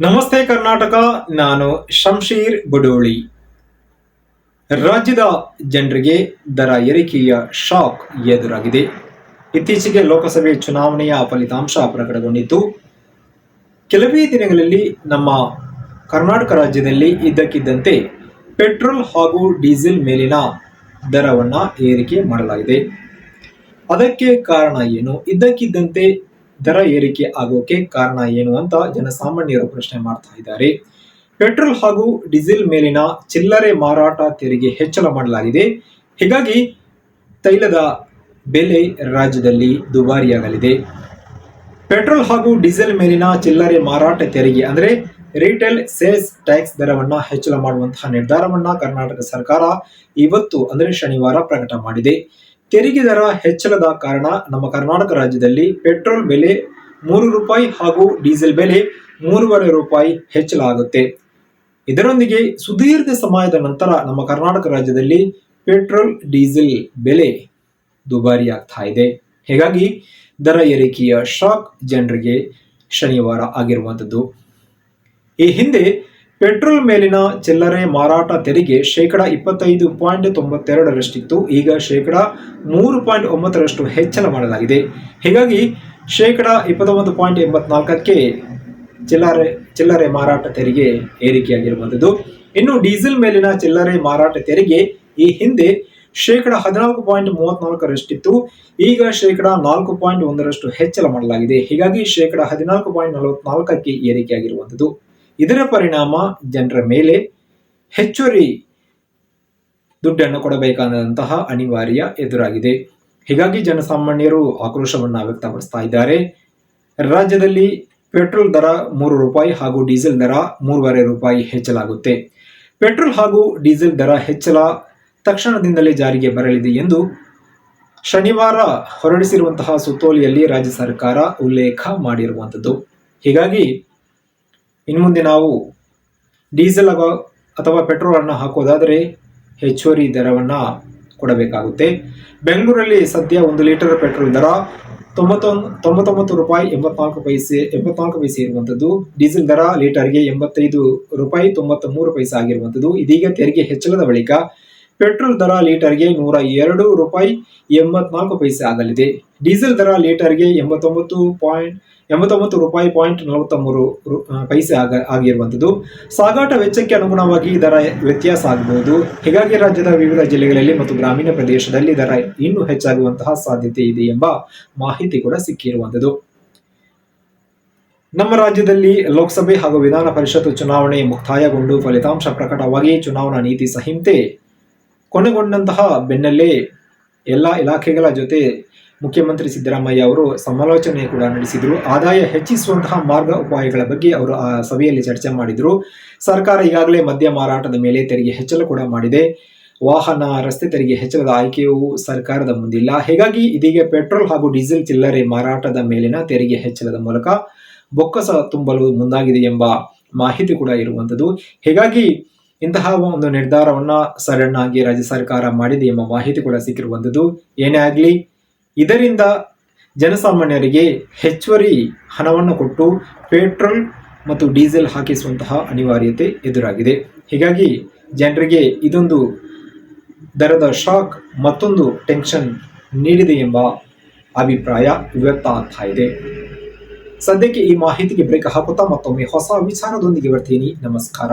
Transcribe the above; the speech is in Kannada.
ನಮಸ್ತೆ ಕರ್ನಾಟಕ, ನಾನು ಶಂಶೀರ್ ಬುಡೋಳಿ. ರಾಜ್ಯದ ಜನರಿಗೆ ದರ ಏರಿಕೆಯ ಶಾಕ್ ಎದುರಾಗಿದೆ. ಇತ್ತೀಚೆಗೆ ಲೋಕಸಭೆ ಚುನಾವಣೆಯ ಫಲಿತಾಂಶ ಪ್ರಕಟಗೊಂಡಿತ್ತು. ಕೆಲವೇ ದಿನಗಳಲ್ಲಿ ನಮ್ಮ ಕರ್ನಾಟಕ ರಾಜ್ಯದಲ್ಲಿ ಇದ್ದಕ್ಕಿದ್ದಂತೆ ಪೆಟ್ರೋಲ್ ಹಾಗೂ ಡೀಸೆಲ್ ಮೇಲಿನ ದರವನ್ನು ಏರಿಕೆ ಮಾಡಲಾಗಿದೆ. ಅದಕ್ಕೆ ಕಾರಣ ಏನು? ಇದ್ದಕ್ಕಿದ್ದಂತೆ ದರ ಏರಿಕೆ ಆಗೋಕೆ ಕಾರಣ ಏನು ಅಂತ ಜನಸಾಮಾನ್ಯರು ಪ್ರಶ್ನೆ ಮಾಡ್ತಾ ಇದ್ದಾರೆ. ಪೆಟ್ರೋಲ್ ಹಾಗೂ ಡೀಸೆಲ್ ಮೇಲಿನ ಚಿಲ್ಲರೆ ಮಾರಾಟ ತೆರಿಗೆ ಹೆಚ್ಚಳ ಮಾಡಲಾಗಿದೆ. ಹೀಗಾಗಿ ತೈಲದ ಬೆಲೆ ರಾಜ್ಯದಲ್ಲಿ ದುಬಾರಿಯಾಗಲಿದೆ. ಪೆಟ್ರೋಲ್ ಹಾಗೂ ಡೀಸೆಲ್ ಮೇಲಿನ ಚಿಲ್ಲರೆ ಮಾರಾಟ ತೆರಿಗೆ ಅಂದರೆ ರಿಟೇಲ್ ಸೇಲ್ಸ್ ಟ್ಯಾಕ್ಸ್ ದರವನ್ನ ಹೆಚ್ಚಳ ಮಾಡುವಂತಹ ನಿರ್ಧಾರವನ್ನ ಕರ್ನಾಟಕ ಸರ್ಕಾರ ಇವತ್ತು ಅಂದರೆ ಶನಿವಾರ ಪ್ರಕಟ ಮಾಡಿದೆ. ತೆರಿಗೆ ದರ ಹೆಚ್ಚಳದ ಕಾರಣ ನಮ್ಮ ಕರ್ನಾಟಕ ರಾಜ್ಯದಲ್ಲಿ ಪೆಟ್ರೋಲ್ ಬೆಲೆ ಮೂರು ರೂಪಾಯಿ ಹಾಗೂ ಡೀಸೆಲ್ ಬೆಲೆ ಮೂರುವರೆ ರೂಪಾಯಿ ಹೆಚ್ಚಳ ಆಗುತ್ತೆ ಇದರೊಂದಿಗೆ ಸುದೀರ್ಘ ಸಮಯದ ನಂತರ ನಮ್ಮ ಕರ್ನಾಟಕ ರಾಜ್ಯದಲ್ಲಿ ಪೆಟ್ರೋಲ್, ಡೀಸೆಲ್ ಬೆಲೆ ದುಬಾರಿ ಆಗ್ತಾ ಇದೆ. ಹೀಗಾಗಿ ದರ ಏರಿಕೆಯ ಶಾಕ್ ಜನರಿಗೆ ಶನಿವಾರ ಆಗಿರುವಂಥದ್ದು. ಈ ಹಿಂದೆ ಪೆಟ್ರೋಲ್ ಮೇಲಿನ ಚಿಲ್ಲರೆ ಮಾರಾಟ ತೆರಿಗೆ ಶೇಕಡ ಇಪ್ಪತ್ತೈದು ಪಾಯಿಂಟ್ ತೊಂಬತ್ತೆರಡರಷ್ಟಿತ್ತು. ಈಗ ಶೇಕಡ ಮೂರು ಪಾಯಿಂಟ್ ಒಂಬತ್ತರಷ್ಟು ಹೆಚ್ಚಳ ಮಾಡಲಾಗಿದೆ. ಹೀಗಾಗಿ ಶೇಕಡ ಇಪ್ಪತ್ತೊಂಬತ್ತು ಪಾಯಿಂಟ್ ಎಂಬತ್ನಾಲ್ಕಕ್ಕೆ ಚಿಲ್ಲರೆ ಚಿಲ್ಲರೆ ಮಾರಾಟ ತೆರಿಗೆ ಏರಿಕೆಯಾಗಿರುವಂಥದ್ದು. ಇನ್ನು ಡೀಸೆಲ್ ಮೇಲಿನ ಚಿಲ್ಲರೆ ಮಾರಾಟ ತೆರಿಗೆ ಈ ಹಿಂದೆ ಶೇಕಡ ಹದಿನಾಲ್ಕು ಪಾಯಿಂಟ್ ಮೂವತ್ನಾಲ್ಕರಷ್ಟಿತ್ತು. ಈಗ ಶೇಕಡ ನಾಲ್ಕು ಪಾಯಿಂಟ್ ಒಂದರಷ್ಟು ಹೆಚ್ಚಳ ಮಾಡಲಾಗಿದೆ. ಹೀಗಾಗಿ ಶೇಕಡ ಹದಿನಾಲ್ಕು ಪಾಯಿಂಟ್ ನಲವತ್ನಾಲ್ಕಕ್ಕೆ ಏರಿಕೆಯಾಗಿರುವಂಥದ್ದು. ಇದರ ಪರಿಣಾಮ ಜನರ ಮೇಲೆ ಹೆಚ್ಚುವರಿ ದುಡ್ಡನ್ನು ಕೊಡಬೇಕಾದಂತಹ ಅನಿವಾರ್ಯ ಎದುರಾಗಿದೆ. ಹೀಗಾಗಿ ಜನಸಾಮಾನ್ಯರು ಆಕ್ರೋಶವನ್ನು ವ್ಯಕ್ತಪಡಿಸ್ತಾ ಇದ್ದಾರೆ. ರಾಜ್ಯದಲ್ಲಿ ಪೆಟ್ರೋಲ್ ದರ ಮೂರು ರೂಪಾಯಿ ಹಾಗೂ ಡೀಸೆಲ್ ದರ ಮೂರುವರೆ ರೂಪಾಯಿ ಹೆಚ್ಚಲಾಗುತ್ತೆ ಪೆಟ್ರೋಲ್ ಹಾಗೂ ಡೀಸೆಲ್ ದರ ಹೆಚ್ಚಳ ತಕ್ಷಣದಿಂದಲೇ ಜಾರಿಗೆ ಬರಲಿದೆ ಎಂದು ಶನಿವಾರ ಹೊರಡಿಸಿರುವಂತಹ ಸುತ್ತೋಲೆಯಲ್ಲಿ ರಾಜ್ಯ ಸರ್ಕಾರ ಉಲ್ಲೇಖ ಮಾಡಿರುವಂಥದ್ದು. ಹೀಗಾಗಿ ಇನ್ನು ಮುಂದೆ ನಾವು ಡೀಸೆಲ್ ಅಥವಾ ಪೆಟ್ರೋಲ್ ಅನ್ನು ಹಾಕೋದಾದರೆ ಹೆಚ್ಚುವರಿ ದರವನ್ನು ಕೊಡಬೇಕಾಗುತ್ತೆ. ಬೆಂಗಳೂರಲ್ಲಿ ಸದ್ಯ ಒಂದು ಲೀಟರ್ ಪೆಟ್ರೋಲ್ ದರ ತೊಂಬತ್ತೊಂದು ತೊಂಬತ್ತೊಂಬತ್ತು ರೂಪಾಯಿ ಎಂಬತ್ನಾಲ್ಕು ಪೈಸೆ ಎಂಬತ್ನಾಲ್ಕು ಪೈಸೆ ಇರುವಂಥದ್ದು ಡೀಸೆಲ್ ದರ ಲೀಟರ್ಗೆ ಎಂಬತ್ತೈದು ರೂಪಾಯಿ ತೊಂಬತ್ತ ಮೂರು ಪೈಸೆ ಆಗಿರುವಂಥದ್ದು ಇದೀಗ ತೆರಿಗೆ ಹೆಚ್ಚಳದ ಬಳಿಕ ಪೆಟ್ರೋಲ್ ದರ ಲೀಟರ್ಗೆ ನೂರ ಎರಡು ರೂಪಾಯಿ ಎಂಬತ್ನಾಲ್ಕು ಪೈಸೆ ಆಗಲಿದೆ. ಡೀಸೆಲ್ ದರ ಲೀಟರ್ಗೆ ಎಂಬತ್ತೊಂಬತ್ತು ಪಾಯಿಂಟ್ ಎಂಬತ್ತೊಂಬತ್ತು ರೂಪಾಯಿ ಪಾಯಿಂಟ್ ನಲವತ್ತ ಮೂರು ಪೈಸೆ ಆಗ ಆಗಿರುವಂಥದ್ದು. ಸಾಗಾಟ ವೆಚ್ಚಕ್ಕೆ ಅನುಗುಣವಾಗಿ ದರ ವ್ಯತ್ಯಾಸ ಆಗಬಹುದು ಹೀಗಾಗಿ ರಾಜ್ಯದ ವಿವಿಧ ಜಿಲ್ಲೆಗಳಲ್ಲಿ ಮತ್ತು ಗ್ರಾಮೀಣ ಪ್ರದೇಶದಲ್ಲಿ ದರ ಇನ್ನೂ ಹೆಚ್ಚಾಗುವಂತಹ ಸಾಧ್ಯತೆ ಇದೆ ಎಂಬ ಮಾಹಿತಿ ಕೂಡ ಸಿಕ್ಕಿರುವಂಥದ್ದು. ನಮ್ಮ ರಾಜ್ಯದಲ್ಲಿ ಲೋಕಸಭೆ ಹಾಗೂ ವಿಧಾನ ಪರಿಷತ್ ಚುನಾವಣೆ ಮುಕ್ತಾಯಗೊಂಡು ಫಲಿತಾಂಶ ಪ್ರಕಟವಾಗಿ ಚುನಾವಣಾ ನೀತಿ ಸಂಹಿತೆ ಕೊನೆಗೊಂಡಂತಹ ಬೆನ್ನಲ್ಲೇ ಎಲ್ಲ ಇಲಾಖೆಗಳ ಜೊತೆ ಮುಖ್ಯಮಂತ್ರಿ ಸಿದ್ದರಾಮಯ್ಯ ಅವರು ಸಮಾಲೋಚನೆ ಕೂಡ ನಡೆಸಿದರು. ಆದಾಯ ಹೆಚ್ಚಿಸುವಂತಹ ಮಾರ್ಗ ಉಪಾಯಗಳ ಬಗ್ಗೆ ಅವರು ಆ ಸಭೆಯಲ್ಲಿ ಚರ್ಚೆ ಮಾಡಿದರು. ಸರ್ಕಾರ ಈಗಾಗಲೇ ಮದ್ಯ ಮಾರಾಟದ ಮೇಲೆ ತೆರಿಗೆ ಹೆಚ್ಚಳ ಕೂಡ ಮಾಡಿದೆ. ವಾಹನ, ರಸ್ತೆ ತೆರಿಗೆ ಹೆಚ್ಚಳದ ಆಯ್ಕೆಯು ಸರ್ಕಾರದ ಮುಂದಿಲ್ಲ. ಹೀಗಾಗಿ ಇದೀಗ ಪೆಟ್ರೋಲ್ ಹಾಗೂ ಡೀಸೆಲ್ ಚಿಲ್ಲರೆ ಮಾರಾಟದ ಮೇಲಿನ ತೆರಿಗೆ ಹೆಚ್ಚಳದ ಮೂಲಕ ಬೊಕ್ಕಸ ತುಂಬಲು ಮುಂದಾಗಿದೆ ಎಂಬ ಮಾಹಿತಿ ಕೂಡ ಇರುವಂಥದ್ದು. ಹೀಗಾಗಿ ಇಂತಹ ಒಂದು ನಿರ್ಧಾರವನ್ನು ಸಡನ್ ಆಗಿ ರಾಜ್ಯ ಸರ್ಕಾರ ಮಾಡಿದೆ ಎಂಬ ಮಾಹಿತಿ ಕೂಡ ಸಿಕ್ಕಿರುವಂಥದ್ದು. ಏನೇ ಆಗಲಿ ಇದರಿಂದ ಜನಸಾಮಾನ್ಯರಿಗೆ ಹೆಚ್ಚುವರಿ ಹಣವನ್ನು ಕೊಟ್ಟು ಪೆಟ್ರೋಲ್ ಮತ್ತು ಡೀಸೆಲ್ ಹಾಕಿಸುವಂತಹ ಅನಿವಾರ್ಯತೆ ಎದುರಾಗಿದೆ. ಹೀಗಾಗಿ ಜನರಿಗೆ ಇದೊಂದು ದರದ ಶಾಕ್, ಮತ್ತೊಂದು ಟೆನ್ಷನ್ ನೀಡಿದೆ ಎಂಬ ಅಭಿಪ್ರಾಯ ವ್ಯಕ್ತ ಆಗ್ತಾ ಇದೆ. ಸದ್ಯಕ್ಕೆ ಈ ಮಾಹಿತಿಗೆ ಬ್ರೇಕ್ ಹಾಕುತ್ತಾ ಮತ್ತೊಮ್ಮೆ ಹೊಸ ವಿಚಾರದೊಂದಿಗೆ ಬರ್ತೀನಿ. ನಮಸ್ಕಾರ.